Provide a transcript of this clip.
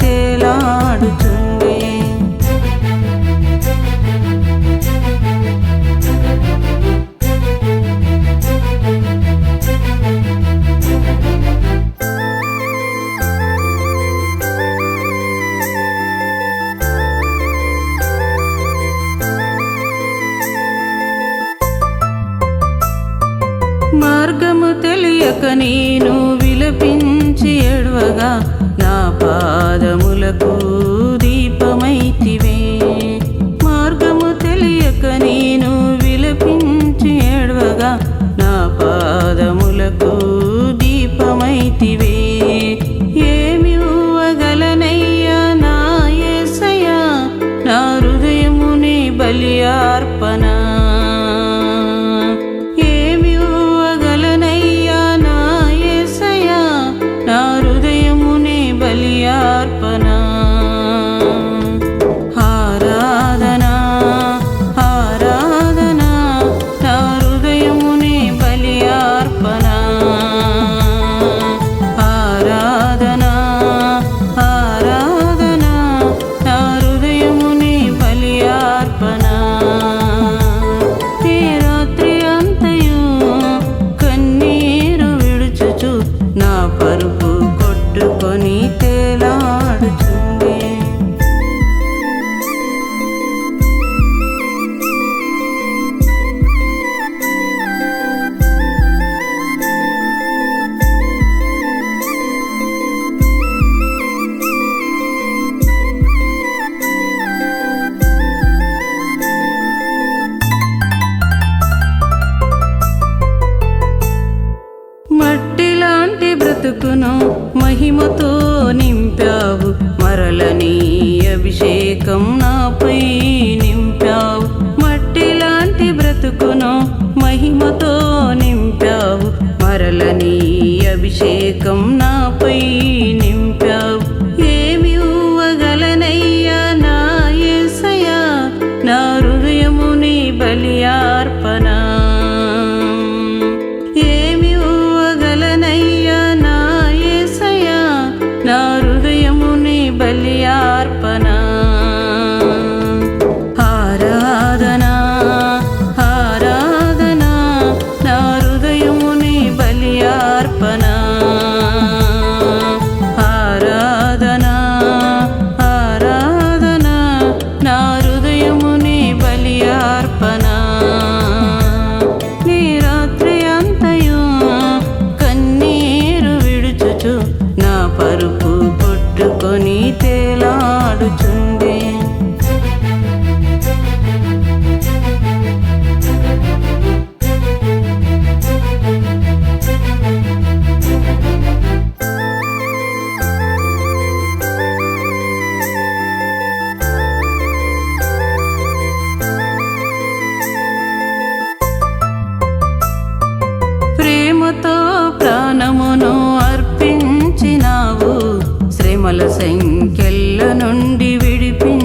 తేలాడుతుంది కొరకు దీపమైతివే. మార్గము తెలియక నేను విలపించి ఏడవగా నా పాదములకు దీపమైతివే. ఏమి ఇవ్వగలనయ్యా నా ఏసయ్యా నా హృదయముని బలియార్పణ బలియార్పణ নিতে సంఖ్యల నుండి విడిపి